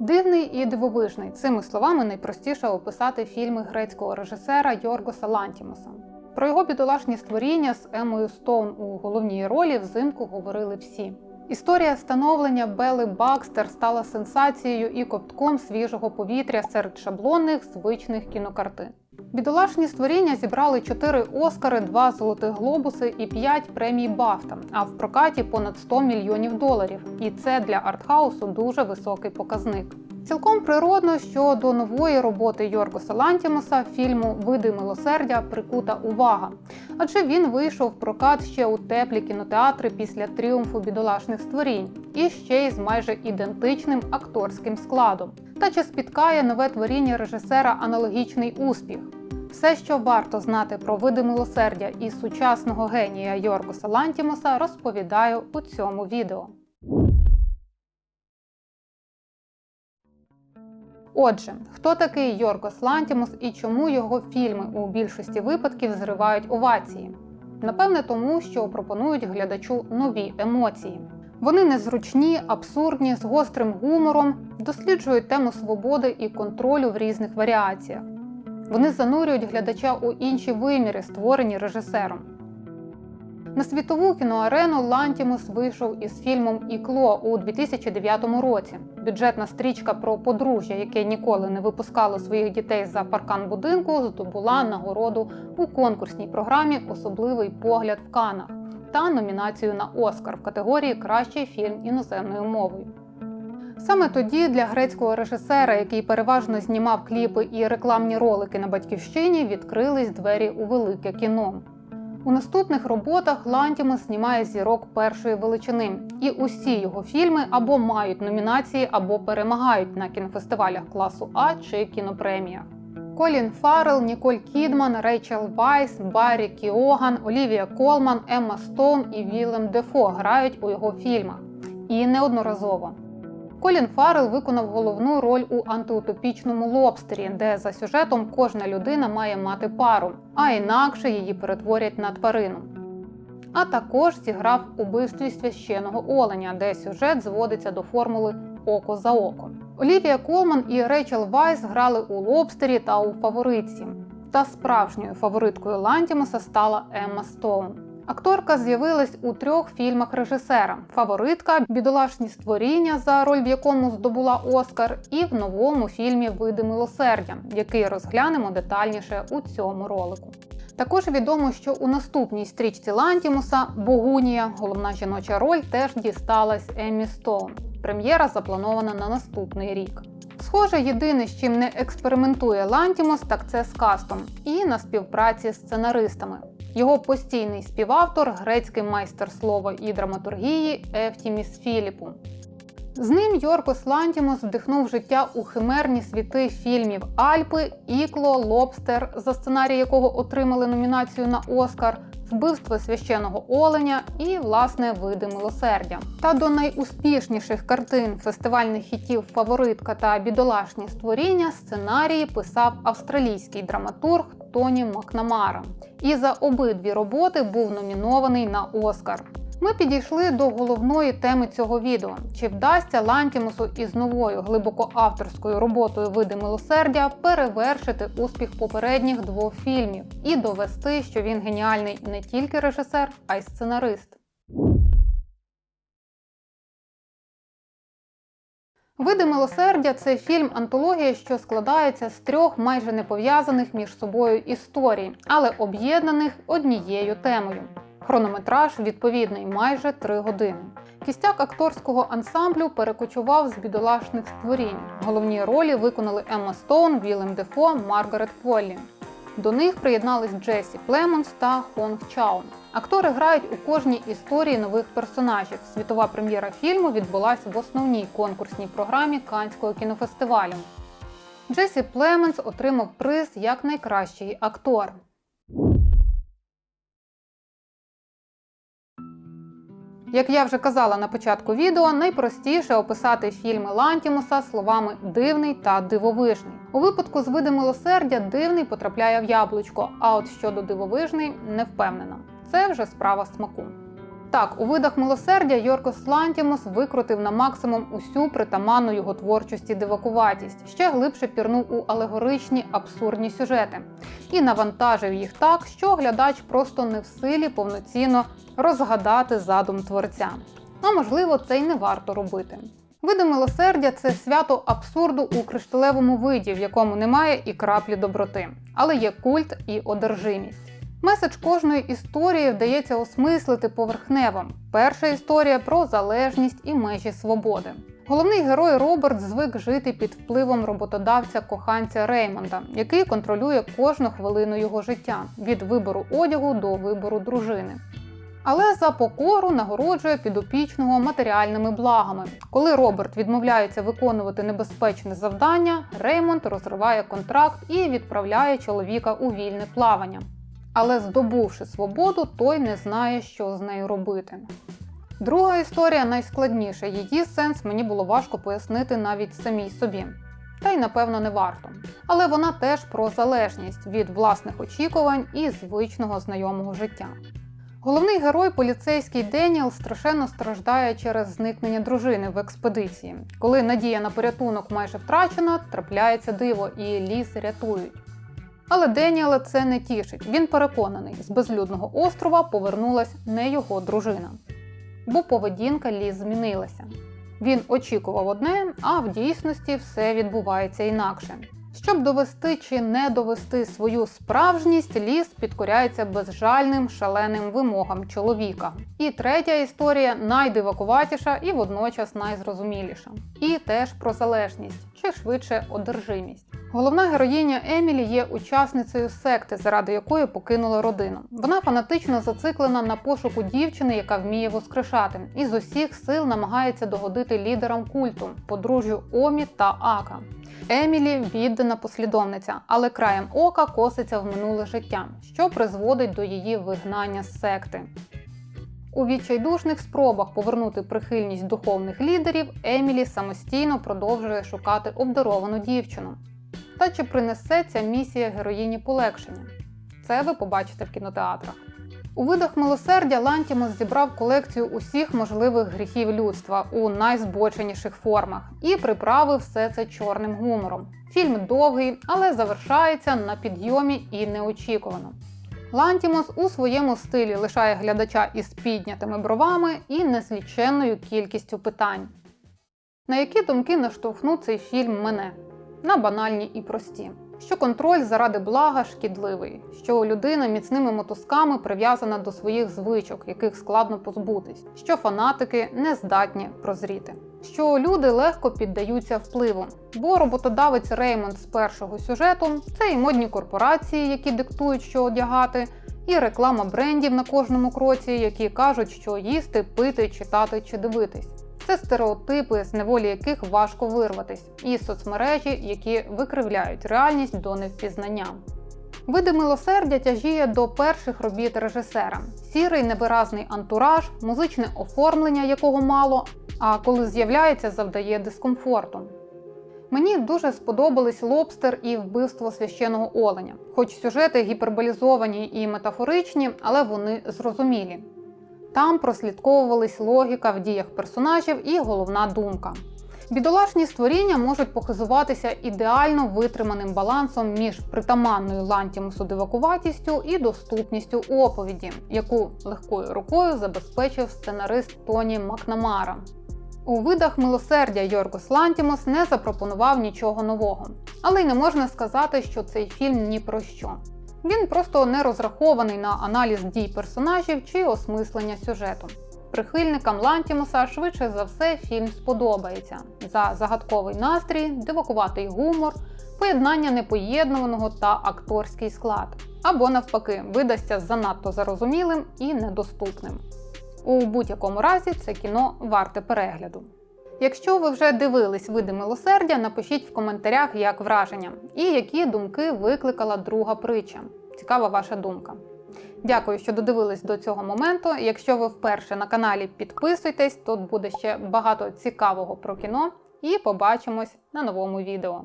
Дивний і дивовижний цими словами найпростіше описати фільми грецького режисера Йоргоса Лантімоса. Про його бідолашні створіння з Емою Стоун у головній ролі взимку говорили всі. Історія становлення Белли Бакстер стала сенсацією і коптком свіжого повітря серед шаблонних звичних кінокартин. Бідолашні створіння зібрали 4 Оскари, 2 золотих глобуси і 5 премій Бафта, а в прокаті понад 100 мільйонів доларів. І це для артхаусу дуже високий показник. Цілком природно, що до нової роботи Йоргоса Лантімоса фільму Види милосердя прикута увага, адже він вийшов в прокат ще у теплі кінотеатри після тріумфу бідолашних створінь, і ще й з майже ідентичним акторським складом. Та чи спіткає нове творіння режисера аналогічний успіх? Все, що варто знати про види милосердя і сучасного генія Йоргоса Лантімоса, розповідаю у цьому відео. Отже, хто такий Йоргос Лантімос і чому його фільми у більшості випадків зривають овації? Напевне, тому що пропонують глядачу нові емоції. Вони незручні, абсурдні, з гострим гумором, досліджують тему свободи і контролю в різних варіаціях. Вони занурюють глядача у інші виміри, створені режисером. На світову кіноарену Лантімус вийшов із фільмом Ікло у 2009 році. Бюджетна стрічка про подружжя, яке ніколи не випускало своїх дітей за паркан будинку, здобула нагороду у конкурсній програмі Особливий погляд в Канах та номінацію на Оскар в категорії Кращий фільм іноземною мовою. Саме тоді для грецького режисера, який переважно знімав кліпи і рекламні ролики на батьківщині, відкрились двері у велике кіно. У наступних роботах Лантімус знімає зірок першої величини, і усі його фільми або мають номінації, або перемагають на кінофестивалях класу А чи кінопреміях. Колін Фаррелл, Ніколь Кідман, Рейчел Вайс, Баррі Кіоган, Олівія Колман, Емма Стоун і Вілем Дефо грають у його фільмах. І неодноразово. Колін Фаррелл виконав головну роль у антиутопічному лобстері, де за сюжетом кожна людина має мати пару, а інакше її перетворять на тварину. А також зіграв убивстві священого оленя, де сюжет зводиться до формули око за око. Олівія Колман і Рейчел Вайс грали у лобстері та у фаворитці. Та справжньою фавориткою Лантімуса стала Емма Стоун. Акторка з'явилась у трьох фільмах режисера: Фаворитка, бідолашні створіння, за роль в якому здобула Оскар, і в новому фільмі Види милосердя, який розглянемо детальніше у цьому ролику. Також відомо, що у наступній стрічці Лантімуса Богунія, головна жіноча роль, теж дісталась Еммі Стоун. Прем'єра запланована на наступний рік. Схоже, єдине, з чим не експериментує Лантімос, так це з кастом і на співпраці з сценаристами. Його постійний співавтор, грецький майстер слова і драматургії Ефтіміс Філіпу. З ним Йоркос Лантімос вдихнув життя у химерні світи фільмів Альпи, Ікло, Лобстер, за сценарій якого отримали номінацію на Оскар, Вбивство священого оленя і, власне, види милосердя. Та до найуспішніших картин фестивальних хітів Фаворитка та бідолашні створіння сценарії писав австралійський драматург Тоні Макнамара. І за обидві роботи був номінований на Оскар. Ми підійшли до головної теми цього відео: чи вдасться Лантімусу із новою глибоко авторською роботою види милосердя перевершити успіх попередніх двох фільмів і довести, що він геніальний не тільки режисер, а й сценарист. Види милосердя це фільм антологія, що складається з трьох майже не пов'язаних між собою історій, але об'єднаних однією темою. Хронометраж відповідний майже три години. Кістяк акторського ансамблю перекочував з бідолашних створінь. Головні ролі виконали Емма Стоун, Вілем Дефо, Маргарет Кволлі. До них приєднались Джесі Племонс та Хонг Чаун. Актори грають у кожній історії нових персонажів. Світова прем'єра фільму відбулася в основній конкурсній програмі Канського кінофестивалю. Джесі Племенс отримав приз як найкращий актор. Як я вже казала на початку відео, найпростіше описати фільми Лантімуса словами дивний та дивовижний. У випадку з види милосердя дивний потрапляє в яблучко, а от щодо дивовижний не впевнена. Це вже справа смаку. Так, у видах милосердя Йоркос Лантімос викрутив на максимум усю притаманну його творчості дивакуватість, ще глибше пірнув у алегоричні абсурдні сюжети і навантажив їх так, що глядач просто не в силі повноцінно розгадати задум творця. А можливо, це й не варто робити. Види милосердя це свято абсурду у кришталевому виді, в якому немає і краплі доброти, але є культ і одержимість. Меседж кожної історії вдається осмислити поверхнево. Перша історія про залежність і межі свободи. Головний герой Роберт звик жити під впливом роботодавця коханця Реймонда, який контролює кожну хвилину його життя від вибору одягу до вибору дружини. Але за покору нагороджує підопічного матеріальними благами. Коли Роберт відмовляється виконувати небезпечне завдання, Реймонд розриває контракт і відправляє чоловіка у вільне плавання. Але здобувши свободу, той не знає, що з нею робити. Друга історія найскладніша. Її сенс мені було важко пояснити навіть самій собі. Та й напевно не варто. Але вона теж про залежність від власних очікувань і звичного знайомого життя. Головний герой, поліцейський Деніел, страшенно страждає через зникнення дружини в експедиції. Коли надія на порятунок майже втрачена, трапляється диво і ліс рятують. Але Деніела це не тішить. Він переконаний, з безлюдного острова повернулась не його дружина. Бо поведінка ліс змінилася. Він очікував одне, а в дійсності все відбувається інакше. Щоб довести чи не довести свою справжність, ліс підкоряється безжальним шаленим вимогам чоловіка. І третя історія найдивакуватіша і водночас найзрозуміліша. І теж про залежність, чи швидше одержимість. Головна героїня Емілі є учасницею секти, заради якої покинула родину. Вона фанатично зациклена на пошуку дівчини, яка вміє воскрешати, і з усіх сил намагається догодити лідерам культу, подружжю Омі та Ака. Емілі віддана послідовниця, але краєм ока коситься в минуле життя, що призводить до її вигнання з секти. У відчайдушних спробах повернути прихильність духовних лідерів Емілі самостійно продовжує шукати обдаровану дівчину. Та чи принесе ця місія героїні полегшення? Це ви побачите в кінотеатрах. У видах милосердя Лантімос зібрав колекцію усіх можливих гріхів людства у найзбоченіших формах і приправив все це чорним гумором. Фільм довгий, але завершається на підйомі і неочікувано. Лантімос у своєму стилі лишає глядача із піднятими бровами і незліченною кількістю питань. На які думки наштовхнув цей фільм мене? На банальні і прості. Що контроль заради блага шкідливий, що людина міцними мотузками прив'язана до своїх звичок, яких складно позбутись, що фанатики не здатні прозріти, що люди легко піддаються впливу, бо роботодавець Реймонд з першого сюжету це і модні корпорації, які диктують, що одягати, і реклама брендів на кожному кроці, які кажуть, що їсти, пити, читати чи дивитись. Це стереотипи, з неволі яких важко вирватись, і соцмережі, які викривляють реальність до невпізнання. Види милосердя тяжіє до перших робіт режисера: сірий невиразний антураж, музичне оформлення, якого мало, а коли з'являється, завдає дискомфорту. Мені дуже сподобались лобстер і вбивство священого оленя, хоч сюжети гіперболізовані і метафоричні, але вони зрозумілі. Там прослідковувались логіка в діях персонажів і головна думка. Бідолашні створіння можуть похизуватися ідеально витриманим балансом між притаманною лантімусу дивакуватістю і доступністю оповіді, яку легкою рукою забезпечив сценарист Тоні Макнамара. У видах милосердя Йоргос Лантімос не запропонував нічого нового, але й не можна сказати, що цей фільм ні про що. Він просто не розрахований на аналіз дій персонажів чи осмислення сюжету. Прихильникам Лантімуса швидше за все фільм сподобається за загадковий настрій, дивакуватий гумор, поєднання непоєднуваного та акторський склад, або навпаки, видасться занадто зарозумілим і недоступним. У будь-якому разі це кіно варте перегляду. Якщо ви вже дивились види милосердя, напишіть в коментарях, як враження і які думки викликала друга притча. Цікава ваша думка. Дякую, що додивились до цього моменту. Якщо ви вперше на каналі, підписуйтесь, тут буде ще багато цікавого про кіно. І побачимось на новому відео.